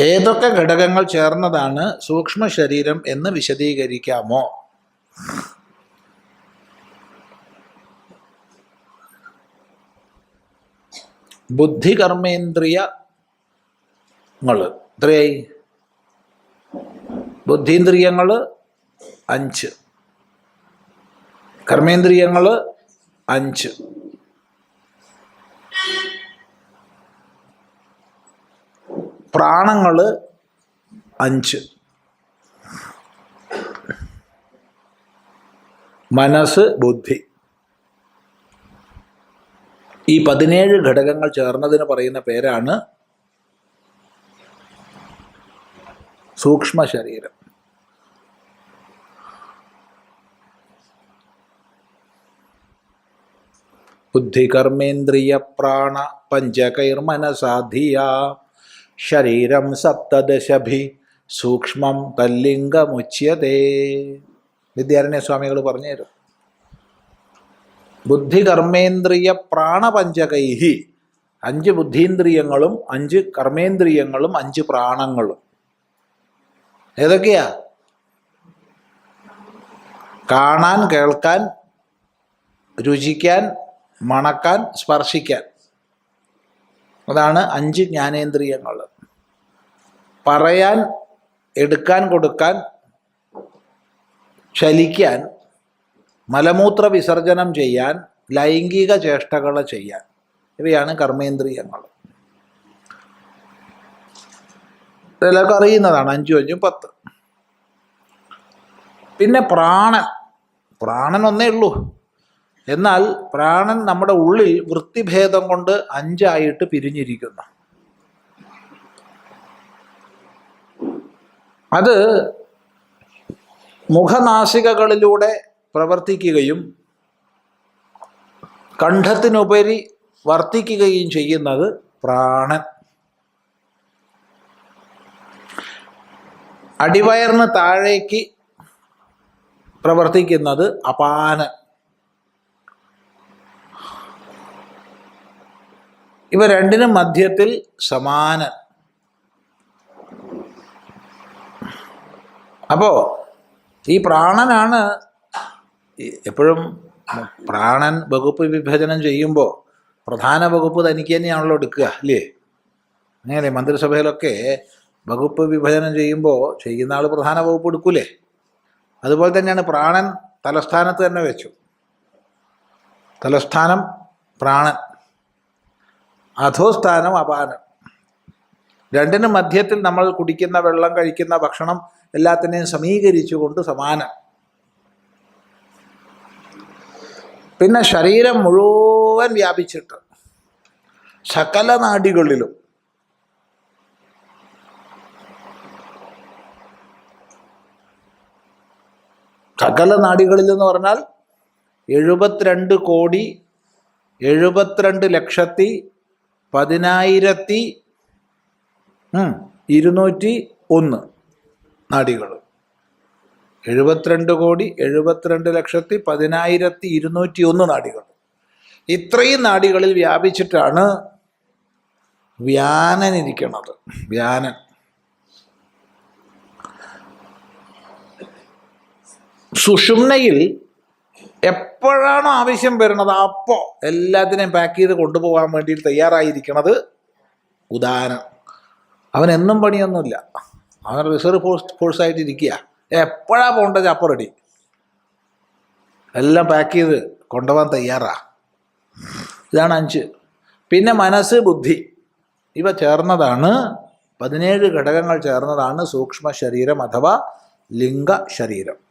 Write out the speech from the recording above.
ഏതൊക്കെ ഘടകങ്ങൾ ചേർന്നതാണ് സൂക്ഷ്മ ശരീരം എന്ന് വിശദീകരിക്കാമോ? ബുദ്ധി കർമ്മേന്ദ്രിയങ്ങൾ എത്രയായി? ബുദ്ധീന്ദ്രിയങ്ങൾ അഞ്ച്. കർമ്മേന്ദ്രിയങ്ങൾ അഞ്ച്. പ്രാണങ്ങൾ അഞ്ച്. മനസ്സ് ബുദ്ധി. ഈ പതിനേഴ് ഘടകങ്ങൾ ചേർന്നതിന് പറയുന്ന പേരാണ് സൂക്ഷ്മ ശരീരം ബുദ്ധി കർമ്മേന്ദ്രിയ പ്രാണ പഞ്ചകൈർമനസാധിയ ശരീരം സപ്തദശഭി സൂക്ഷ്മം തല്ലിംഗമുച്യതേ വിദ്യാരണ്യ സ്വാമികൾ പറഞ്ഞു തരും. ബുദ്ധി കർമ്മേന്ദ്രിയ പ്രാണപഞ്ചകൈഹി അഞ്ച് ബുദ്ധീന്ദ്രിയങ്ങളും അഞ്ച് കർമ്മേന്ദ്രിയങ്ങളും അഞ്ച് പ്രാണങ്ങളും. ഏതൊക്കെയാ? കാണാൻ കേൾക്കാൻ രുചിക്കാൻ മണക്കാൻ സ്പർശിക്കാൻ. അതാണ് അഞ്ച് ജ്ഞാനേന്ദ്രിയങ്ങൾ. പറയാൻ എടുക്കാൻ കൊടുക്കാൻ ചലിക്കാൻ മലമൂത്ര വിസർജനം ചെയ്യാൻ ലൈംഗിക ചേഷ്ടകൾ ചെയ്യാൻ. ഇവയാണ് കർമ്മേന്ദ്രിയങ്ങൾ. ഇതെല്ലാവർക്കും അറിയുന്നതാണ് അഞ്ചും അഞ്ചും പത്ത്. പിന്നെ പ്രാണൻ. പ്രാണൻ ഒന്നേ ഉള്ളൂ. എന്നാൽ പ്രാണൻ നമ്മുടെ ഉള്ളിൽ വൃത്തിഭേദം കൊണ്ട് അഞ്ചായിട്ട് പിരിഞ്ഞിരിക്കുന്നു. അത് മുഖനാശികകളിലൂടെ പ്രവർത്തിക്കുകയും കണ്ഠത്തിനുപരി വർത്തിക്കുകയും ചെയ്യുന്നത് പ്രാണൻ. അടിവയറിന് താഴേക്ക് പ്രവർത്തിക്കുന്നത് അപാനൻ. ഇവ രണ്ടിനും മധ്യത്തിൽ സമാനൻ അപ്പോൾ ഈ പ്രാണനാണ് എപ്പോഴും പ്രാണൻ വകുപ്പ് വിഭജനം ചെയ്യുമ്പോൾ പ്രധാന വകുപ്പ് തനിക്ക് തന്നെയാണല്ലോ എടുക്കുക അല്ലേ? അങ്ങനെയല്ലേ? മന്ത്രിസഭയിലൊക്കെ വകുപ്പ് വിഭജനം ചെയ്യുമ്പോൾ ചെയ്യുന്ന ആൾ പ്രധാന വകുപ്പ് എടുക്കൂലേ? അതുപോലെ തന്നെയാണ് പ്രാണൻ തലസ്ഥാനത്ത് തന്നെ വെച്ചു. തലസ്ഥാനം പ്രാണൻ. അധോസ്ഥാനം അപാനം. രണ്ടിനും മധ്യത്തിൽ നമ്മൾ കുടിക്കുന്ന വെള്ളം കഴിക്കുന്ന ഭക്ഷണം എല്ലാത്തിനെയും സമീകരിച്ചുകൊണ്ട് സമാനം. പിന്നെ ശരീരം മുഴുവൻ വ്യാപിച്ചിട്ട് സകല നാടികളിലും സകല നാടികളിൽ എന്ന് പറഞ്ഞാൽ എഴുപത്തിരണ്ട് കോടി എഴുപത്തിരണ്ട് ലക്ഷത്തി പതിനായിരത്തി ഇരുന്നൂറ്റി ഒന്ന് നടികൾ എഴുപത്തിരണ്ട് കോടി എഴുപത്തിരണ്ട് ലക്ഷത്തി പതിനായിരത്തി ഇരുന്നൂറ്റി ഒന്ന് നാടികൾ ഇത്രയും നാടികളിൽ വ്യാപിച്ചിട്ടാണ് വ്യാനൻ ഇരിക്കുന്നത് വ്യാനൻ. സുഷുമ്നയിൽ എപ്പോഴാണോ ആവശ്യം വരുന്നത് അപ്പോൾ എല്ലാത്തിനെയും പാക്ക് ചെയ്ത് കൊണ്ടുപോകാൻ വേണ്ടി തയ്യാറായിരിക്കണത് ഉദാഹരണം. അവൻ എന്നും പണിയൊന്നുമില്ല. അവൻ റിസർവ് ഫോഴ്സ് ഫോഴ്സായിട്ട് ഇരിക്കുക. എപ്പോഴാ പോകേണ്ടത് അപ്പോൾ റെഡി എല്ലാം പാക്ക് ചെയ്ത് കൊണ്ടുപോകാൻ തയ്യാറാ. ഇതാണ് അഞ്ച്. പിന്നെ മനസ്സ് ബുദ്ധി. ഇവ ചേർന്നതാണ് പതിനേഴ് ഘടകങ്ങൾ ചേർന്നതാണ് സൂക്ഷ്മ ശരീരം അഥവാ ലിംഗ ശരീരം.